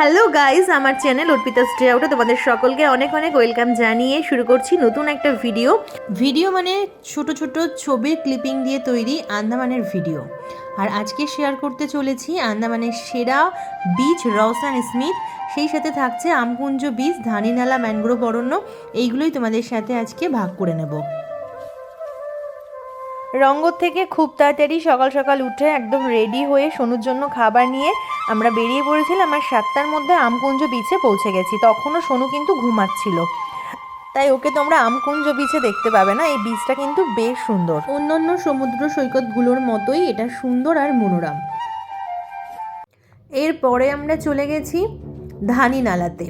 Hello guys আমার channel Arpita stay আউটে তোমাদের সকলকে অনেক অনেক ওয়েলকাম জানিয়ে শুরু করছি নতুন একটা ভিডিও ভিডিও মানে ছোট ছোট ছবির ক্লিপিং দিয়ে তৈরি আন্দামানের ভিডিও আর আজকে শেয়ার করতে চলেছি আন্দামানের সেরা বিচ রওসান স্মিথ। সেই সাথে থাকছে আমকুঞ্জ বিচ ধানিনালা, ম্যানগ্রোভ অরণ্য। এইগুলোই তোমাদের সাথে আজকে ভাগ করে নেব। রঙ্গর থেকে খুব তাড়াতাড়ি সকাল সকাল উঠে একদম রেডি হয়ে সোনুর জন্য খাবার নিয়ে আমরা বেরিয়ে পড়েছিলাম আর সাতটার মধ্যে আমকুঞ্জ বিচে পৌঁছে গেছি। তখনও সোনু কিন্তু ঘুমাচ্ছিল। তাই ওকে তোমরা আমকুঞ্জ বিচে দেখতে পাবে না। এই বিচটা কিন্তু বেশ সুন্দর। অন্যান্য সমুদ্র সৈকতগুলোর মতোই এটা সুন্দর আর মনোরম। এরপরে আমরা চলে গেছি ধানি নালাতে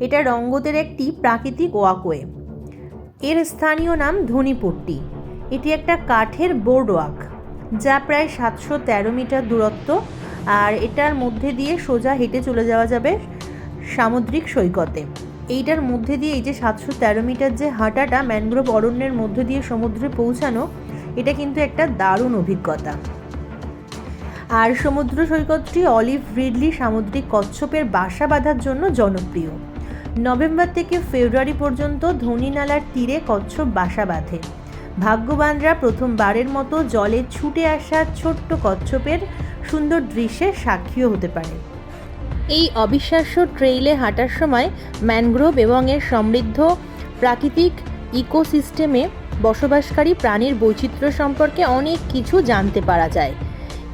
এটা রঙ্গতের একটি প্রাকৃতিক ওয়াকওয়ে এর স্থানীয় নাম ধনিপট্টি। এটি একটা কাঠের বোর্ড ওয়াক যা প্রায় সাতশো তেরো মিটার দূরত্ব, আর এটার মধ্যে দিয়ে সোজা হেঁটে চলে যাওয়া যাবে সামুদ্রিক সৈকতে। এইটার মধ্যে দিয়ে এই যে সাতশো তেরো মিটার যে হাঁটাটা ম্যানগ্রোভ অরণ্যের মধ্যে দিয়ে সমুদ্রে পৌঁছানো, এটা কিন্তু একটা দারুণ অভিজ্ঞতা। আর সমুদ্র সৈকতটি অলিভ রিডলি সামুদ্রিক কচ্ছপের বাসা বাঁধার জন্য জনপ্রিয়। নভেম্বর থেকে ফেব্রুয়ারি পর্যন্ত ধনীনালার তীরে কচ্ছপ বাসা বাঁধে। ভাগ্যবানরা প্রথমবারের মতো জলে ছুটে আসা ছোট্ট কচ্ছপের সুন্দর দৃশ্যের সাক্ষীও হতে পারে। এই অবিশ্বাস্য ট্রেইলে হাঁটার সময় ম্যানগ্রোভ এবং এর সমৃদ্ধ প্রাকৃতিক ইকোসিস্টেমে বসবাসকারী প্রাণীর বৈচিত্র্য সম্পর্কে অনেক কিছু জানতে পারা যায়।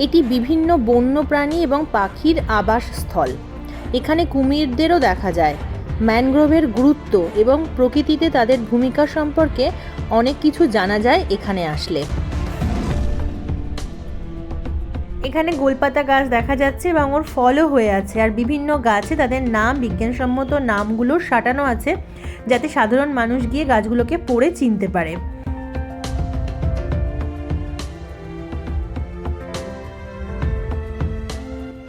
এটি বিভিন্ন বন্য প্রাণী এবং পাখির আবাসস্থল। এখানে কুমিরদেরও দেখা যায়। ম্যানগ্রোভের গুরুত্ব এবং প্রকৃতিতে তাদের ভূমিকা সম্পর্কে অনেক কিছু জানা যায় এখানে আসলে। এখানে গোলপাতা গাছ দেখা যাচ্ছে এবং ওর ফলও হয়ে আছে আর বিভিন্ন গাছে তাদের নাম, বিজ্ঞানসম্মত নামগুলো সাটানো আছে যাতে সাধারণ মানুষ গিয়ে গাছগুলোকে পড়ে চিনতে পারে।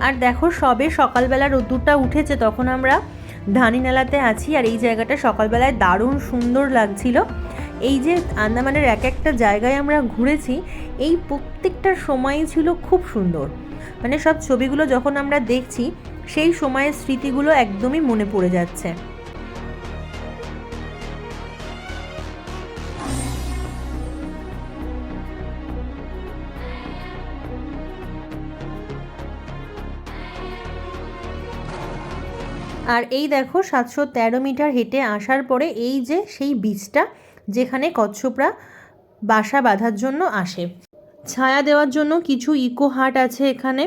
আর দেখো সবে সকালবেলা রোদ্দুরটা উঠেছে, তখন আমরা ধানিনালাতে আছি আর এই জায়গাটা সকালবেলায় দারুণ সুন্দর লাগছিল। এই যে আন্দামানের এক একটা জায়গায় আমরা ঘুরেছি, এই প্রত্যেকটা সময়ই ছিল খুব সুন্দর। মানে সব ছবিগুলো যখন আমরা দেখছি, সেই সময়ের স্মৃতিগুলো একদমই মনে পড়ে যাচ্ছে। আর এই দেখো সাতশো তেরো মিটার হেঁটে আসার পরে এই যে সেই বীজটা যেখানে কচ্ছপরা বাসা বাঁধার জন্য আসে। ছায়া দেওয়ার জন্য কিছু ইকো হাট আছে এখানে।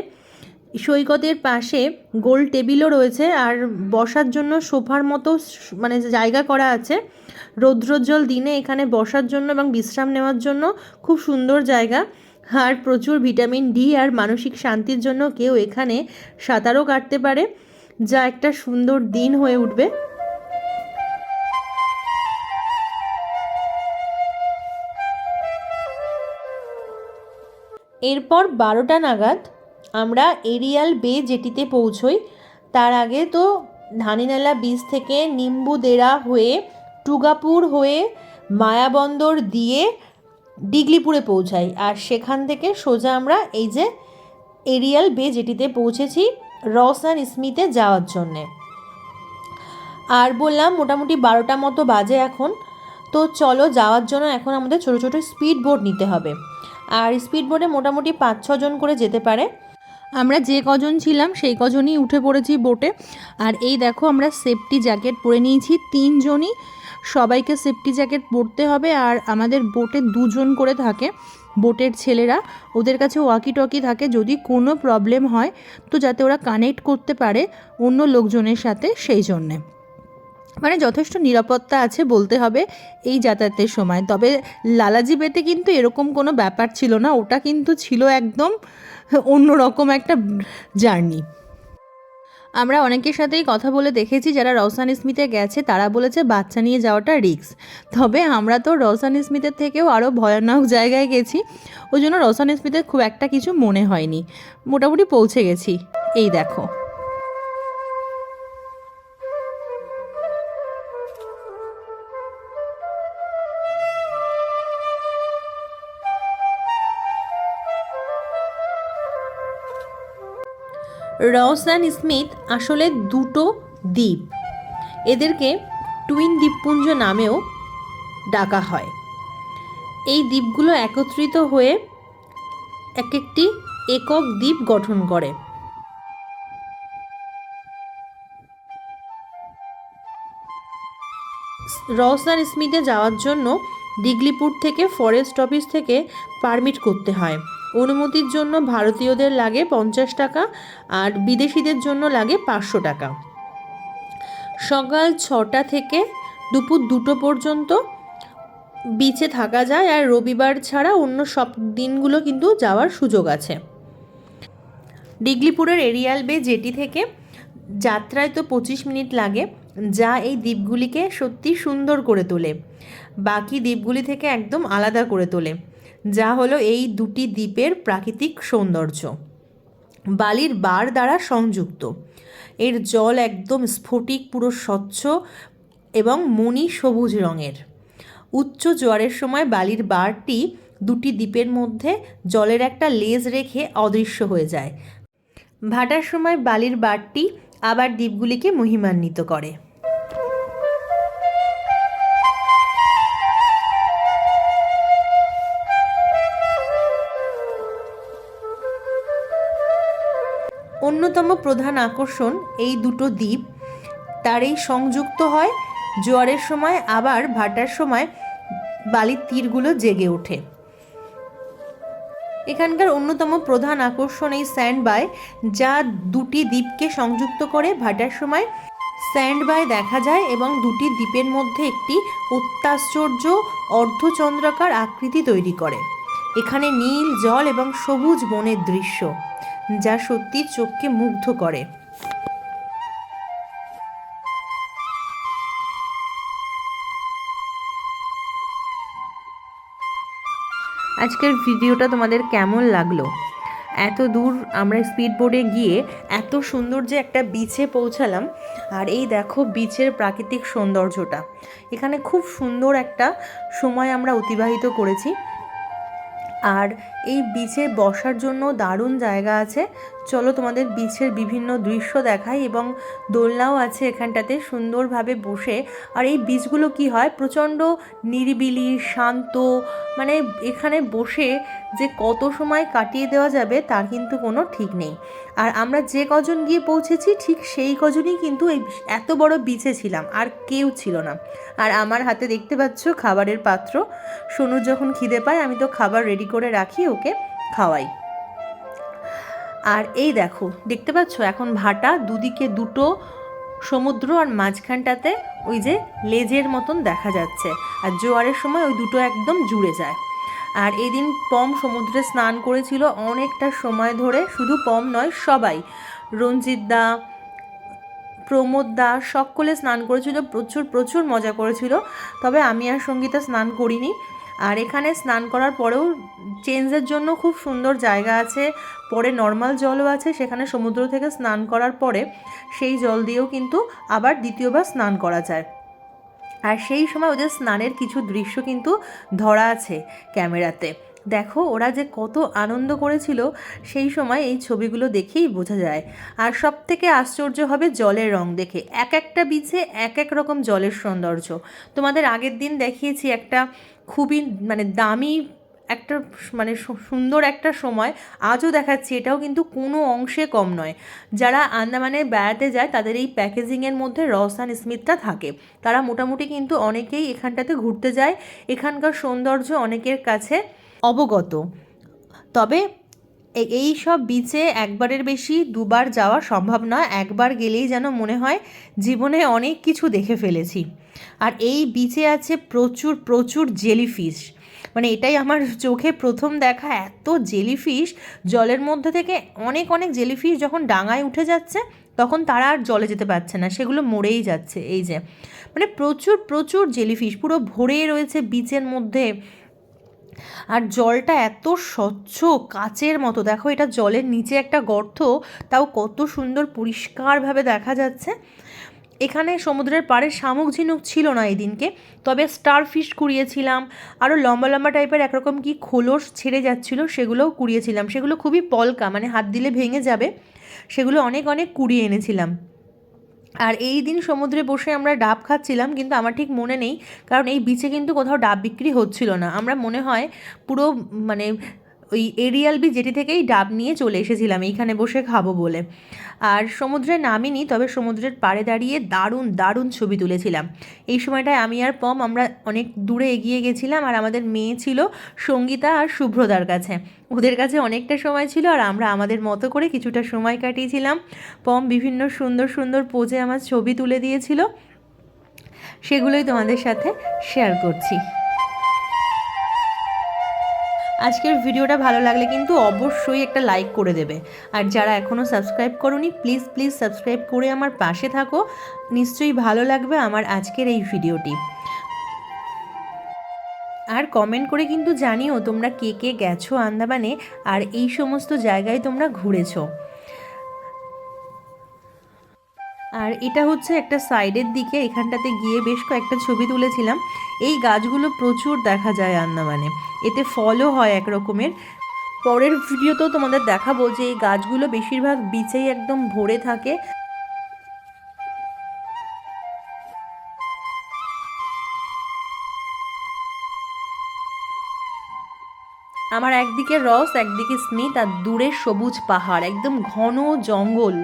সৈকতের পাশে গোল টেবিলও রয়েছে আর বসার জন্য সোফার মতো মানে জায়গা করা আছে। রৌদ্রোজ্জ্বল দিনে এখানে বসার জন্য এবং বিশ্রাম নেওয়ার জন্য খুব সুন্দর জায়গা। আর প্রচুর ভিটামিন ডি আর মানসিক শান্তির জন্য কেউ এখানে সাঁতারও কাটতে পারে। যা একটা সুন্দর দিন হয়ে উঠবে। এরপর বারোটা নাগাদ আমরা এরিয়াল বে জেটিতে পৌঁছই, তার আগে তো ধানিনালা বীজ থেকে নিম্বু নিম্বুদেরা হয়ে, টুগাপুর হয়ে মায়াবন্দর দিয়ে ডিগলিপুরে পৌঁছাই। আর সেখান থেকে সোজা আমরা এই যে এরিয়াল বে জেটিতে পৌঁছেছি রসান স্মিথে যাওয়ার জন্যে। আর বললাম, মোটামুটি বারোটা মতো বাজে এখন। তো চলো, যাওয়ার জন্য এখন আমাদের ছোটো ছোটো স্পিড বোট নিতে হবে। আর স্পিড বোটে মোটামুটি পাঁচ ছজন করে যেতে পারে। আমরা যে কজন ছিলাম, সেই কজনই উঠে পড়েছি বোটে আর এই দেখো, আমরা সেফটি জ্যাকেট পরে নিয়েছি। তিনজনই সবাইকে সেফটি জ্যাকেট পরতে হবে আর আমাদের বোটে দুজন করে থাকে বোটের ছেলেরা। ওদের কাছে ওয়াকি টকি থাকে, যদি কোনো প্রবলেম হয়, তো যাতে ওরা কানেক্ট করতে পারে অন্য লোকজনের সাথে সেই জন্যে। মানে যথেষ্ট নিরাপত্তা আছে বলতে হবে এই যাতায়াতের সময়। তবে লালাজি বেতে কিন্তু এরকম কোনো ব্যাপার ছিল না, ওটা কিন্তু ছিল একদম অন্যরকম একটা জার্নি আমরা অনেকের সাথেই কথা বলে দেখেছি যারা রওসান স্মিতে গেছে, তারা বলেছে বাচ্চা নিয়ে যাওয়াটা রিক্স তবে আমরা তো রওসান স্মিতের থেকেও আরও ভয়ানক জায়গায় গেছি, ওই জন্য রওসান স্মিতের খুব একটা কিছু মনে হয়নি। মোটামুটি পৌঁছে গেছি। এই দেখো। রস অ্যান্ড স্মিথ আসলে দুটো দ্বীপ। এদেরকে টুইন দ্বীপপুঞ্জ নামেও ডাকা হয়। এই দ্বীপগুলো একত্রিত হয়ে এক একটি একক দ্বীপ গঠন করে। রস আর স্মিথে যাওয়ার জন্য ডিগলিপুর থেকে ফরেস্ট অফিস থেকে পারমিট করতে হয়। অনুমতির জন্য ভারতীয়দের লাগে পঞ্চাশ টাকা আর বিদেশিদের জন্য লাগে পাঁচশো টাকা। সকাল ছটা থেকে দুপুর দুটো পর্যন্ত বিচে থাকা যায় আর রবিবার ছাড়া অন্য সব দিনগুলো কিন্তু যাওয়ার সুযোগ আছে। ডিগলিপুরের এরিয়াল বে জেটি থেকে যাত্রায় তো পঁচিশ মিনিট লাগে, যা এই দ্বীপগুলিকে সত্যি সুন্দর করে তোলে। বাকি দ্বীপগুলি থেকে একদম আলাদা করে তোলে। যা হলো এই দুটি দ্বীপের প্রাকৃতিক সৌন্দর্য। বালির বার দ্বারা সংযুক্ত। এর জল একদম স্ফটিক, পুরো স্বচ্ছ এবং মণি সবুজ রঙের। উচ্চ জোয়ারের সময় বালির বারটি দুটি দ্বীপের মধ্যে জলের একটা লেজ রেখে অদৃশ্য হয়ে যায়। ভাটার সময় বালির বারটি আবার দ্বীপগুলিকে মহিমান্বিত করে। অন্যতম প্রধান আকর্ষণ এই দুটো দ্বীপ। তার এই সংযুক্ত হয় জোয়ারের সময়, আবার ভাটার সময় বালির তীরগুলো জেগে ওঠে। এখানকার অন্যতম প্রধান আকর্ষণ এই স্যান্ড বাই যা দুটি দ্বীপকে সংযুক্ত করে। ভাটার সময় স্যান্ড বাই দেখা যায় এবং দুটি দ্বীপের মধ্যে একটি অত্যাশ্চর্য অর্ধচন্দ্রাকার আকৃতি তৈরি করে। এখানে নীল, জল এবং সবুজ বনের দৃশ্য। যা সত্যি চোখকে মুগ্ধ করে। আজকের ভিডিওটা তোমাদের কেমন লাগল? এত দূর আমরা স্পিড বোর্ডে গিয়ে এত সুন্দর যে একটা বিচে পৌঁছালাম, আর এই দেখো বিচের প্রাকৃতিক সৌন্দর্যটা। এখানে খুব সুন্দর একটা সময় আমরা অতিবাহিত করেছি। আর এই বিচে বসার জন্য দারুণ জায়গা আছে। চলো তোমাদের বিচের বিভিন্ন দৃশ্য দেখাই এবং দোলনাও আছে এখানটাতে সুন্দরভাবে বসে। আর এই বীচগুলো কি হয়? প্রচণ্ড নিরিবিলি, শান্ত মানে এখানে বসে যে কত সময় কাটিয়ে দেওয়া যাবে তার কিন্তু কোনো ঠিক নেই। আর আমরা যে কজন গিয়ে পৌঁছেছি, ঠিক সেই কজনই কিন্তু এই এত বড় বিচে ছিলাম, আর কেউ ছিল না। আর আমার হাতে দেখতে পাচ্ছ খাবারের পাত্র। সোনুর যখন খিদে পায়, আমি তো খাবার রেডি করে রাখি ওকে খাওয়াই। আর এই দেখো, দেখতে পাচ্ছ? এখন ভাটা দুদিকে দুটো সমুদ্র আর মাঝখানটাতে ওই যে লেজের মতন দেখা যাচ্ছে। আর জোয়ারের সময় ওই দুটো একদম জুড়ে যায়। আর এদিন পম সমুদ্রে স্নান করেছিল অনেকটা সময় ধরে, শুধু পম নয়, সবাই। রঞ্জিত দা, প্রমোদ দা, সকলে স্নান করেছিল, প্রচুর প্রচুর মজা করেছিল। তবে আমি আর সঙ্গীতা স্নান করিনি। আর এখানে স্নান করার পরেও চেঞ্জের জন্য খুব সুন্দর জায়গা আছে। পরে নর্মাল জলও আছে, সেখানে সমুদ্র থেকে স্নান করার পরে সেই জল দিয়েও কিন্তু আবার দ্বিতীয়বার স্নান করা যায়। আর সেই সময় ওদের স্নানের কিছু দৃশ্য কিন্তু ধরা আছে ক্যামেরাতে। দেখো, ওরা যে কত আনন্দ করেছিল, সেই সময় এই ছবিগুলো দেখেই বোঝা যায়। আর সব থেকে আশ্চর্য হবে জলের রং দেখে। এক একটা বিচে এক এক রকম জলের সৌন্দর্য। তোমাদের আগের দিন দেখিয়েছি একটা খুবই মানে দামি একটা মানে সুন্দর একটা সময় আজও দেখাচ্ছি, এটাও কিন্তু কোনো অংশে কম নয়। যারা আন্দামানে বেড়াতে যায়, তাদের এই প্যাকেজিংয়ের মধ্যে রসান স্মিথটা থাকে। তারা মোটামুটি কিন্তু অনেকেই এখানটাতে ঘুরতে যায়। এখানকার সৌন্দর্য অনেকের কাছে অবগত। তবে এই সব বিচে একবারের বেশি দুবার যাওয়া সম্ভব নয় একবার গেলেই যেন মনে হয় জীবনে অনেক কিছু দেখে ফেলেছি। আর এই বিচে আছে প্রচুর প্রচুর জেলিফিশ মানে এটাই আমার চোখে প্রথম দেখা। এত জেলিফিশ জলের মধ্যে থেকে অনেক অনেক জেলিফিশ যখন ডাঙায় উঠে যাচ্ছে, তখন তারা আর জলে যেতে পারছে না। সেগুলো মরেই যাচ্ছে। এই যে মানে প্রচুর প্রচুর জেলিফিশ পুরো ভরে রয়েছে বিচের মধ্যে। আর জলটা এত স্বচ্ছ কাচের মতো। দেখো, এটা জলের নিচে একটা গর্ত, তাও কত সুন্দর পরিষ্কারভাবে দেখা যাচ্ছে। এখানে সমুদ্রের পাড়ে শামুক ঝিনুক ছিল না এই দিনকে তবে স্টার ফিশ কুড়িয়েছিলাম আরও লম্বা লম্বা টাইপের একরকম কি খোলস ছেড়ে যাচ্ছিল, সেগুলোও কুড়িয়েছিলাম। সেগুলো খুবই পলকা মানে হাত দিলে ভেঙে যাবে, সেগুলো অনেক অনেক কুড়িয়ে এনেছিলাম। আর এই দিন সমুদ্রে বসে আমরা ডাব খাচ্ছিলাম, কিন্তু আমার ঠিক মনে নেই, কারণ এই বিচে কিন্তু কোথাও ডাব বিক্রি হচ্ছিল না। আমরা মনে হয় পুরো মানে ওই এরিয়াল বি যেটি থেকেই ডাব নিয়ে চলে এসেছিলাম, এইখানে বসে খাব বলে। আর সমুদ্রে নামিনি, তবে সমুদ্রের পাড়ে দাঁড়িয়ে দারুণ দারুণ ছবি তুলেছিলাম। এই সময়টায় আমি আর পম, আমরা অনেক দূরে এগিয়ে গেছিলাম আর আমাদের মেয়ে ছিল সঙ্গীতা আর শুভ্রদার কাছে। ওদের কাছে অনেকটা সময় ছিল আর আমরা আমাদের মতো করে কিছুটা সময় কাটিয়েছিলাম। পম বিভিন্ন সুন্দর সুন্দর পোজে আমার ছবি তুলে দিয়েছিল। সেগুলোই তোমাদের সাথে শেয়ার করছি। আজকের ভিডিওটা ভালো লাগলে কিন্তু অবশ্যই একটা লাইক করে দেবে। আর যারা এখনও সাবস্ক্রাইব করনি প্লিজ প্লিজ সাবস্ক্রাইব করে আমার পাশে থাকো। নিশ্চয়ই ভালো লাগবে আমার আজকের এই ভিডিওটি। আর কমেন্ট করে কিন্তু জানিও তোমরা কে কে গেছো আন্দামানে আর এই সমস্ত জায়গায় তোমরা ঘুরেছো। আর এটা হচ্ছে একটা সাইডের দিকে, এখানটাতে গিয়ে বেশ কয়েকটা ছবি তুলেছিলাম। এই গাছগুলো প্রচুর দেখা যায় আন্দামানে এতে ফলও হয় এক রকমের। পরের ভিডিওতেও তোমাদের দেখাবো যে এই গাছগুলো বেশিরভাগ বিচেই একদম ভরে থাকে। আমার একদিকে রস, একদিকে স্মিথ আর দূরে সবুজ পাহাড়, একদম ঘন জঙ্গল।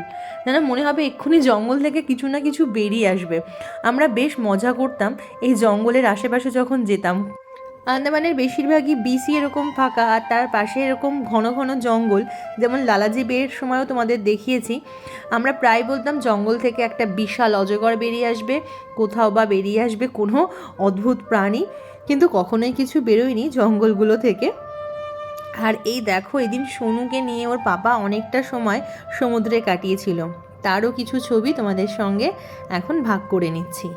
যেন মনে হবে এক্ষুনি জঙ্গল থেকে কিছু না কিছু বেরিয়ে আসবে। আমরা বেশ মজা করতাম এই জঙ্গলের আশেপাশে যখন যেতাম। আন্দামানের বেশিরভাগই বিসি এরকম ফাঁকা আর তার পাশে এরকম ঘন ঘন জঙ্গল। যেমন লালাজি বের সময়ও তোমাদের দেখিয়েছি। আমরা প্রায় বলতাম জঙ্গল থেকে একটা বিশাল অজগর বেরিয়ে আসবে, কোথাও বা বেরিয়ে আসবে কোনো অদ্ভুত প্রাণী। কিন্তু কখনোই কিছু বেরোয়নি জঙ্গলগুলো থেকে। আর এই দেখো, এদিন সোনুকে নিয়ে ওর পাপা অনেকটা সময় সমুদ্রে কাটিয়েছিল। তারও কিছু ছবি তোমাদের সঙ্গে এখন ভাগ করে নিচ্ছি।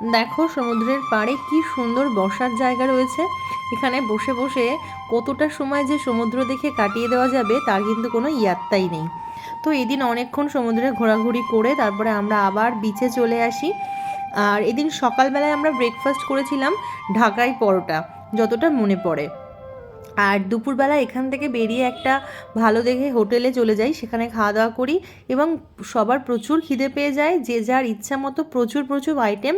দেখো সমুদ্রের পাড়ে কি সুন্দর বসার জায়গা রয়েছে। এখানে বসে বসে কতটা সময় যে সমুদ্র দেখে কাটিয়ে দেওয়া যাবে তার কিন্তু কোনো ইয়াত্তাই নেই। তো এদিন অনেকক্ষণ সমুদ্রে ঘোরাঘুরি করে তারপরে আমরা আবার বিচে চলে আসি। আর এদিন সকালবেলায় আমরা ব্রেকফাস্ট করেছিলাম ঢাকায় পরোটা, যতটা মনে পড়ে। আর দুপুরবেলা এখান থেকে বেরিয়ে একটা ভালো দেখে হোটেলে চলে যাই, সেখানে খাওয়া দাওয়া করি এবং সবার প্রচুর খিদে পেয়ে যায়, যে যার ইচ্ছা মতো প্রচুর প্রচুর আইটেম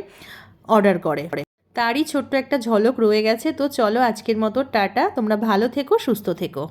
অর্ডার করে। তারই ছোট্ট একটা ঝলক রয়ে গেছে, তো চলো আজকের মতো টাটা, তোমরা ভালো থেকো, সুস্থ থেকো।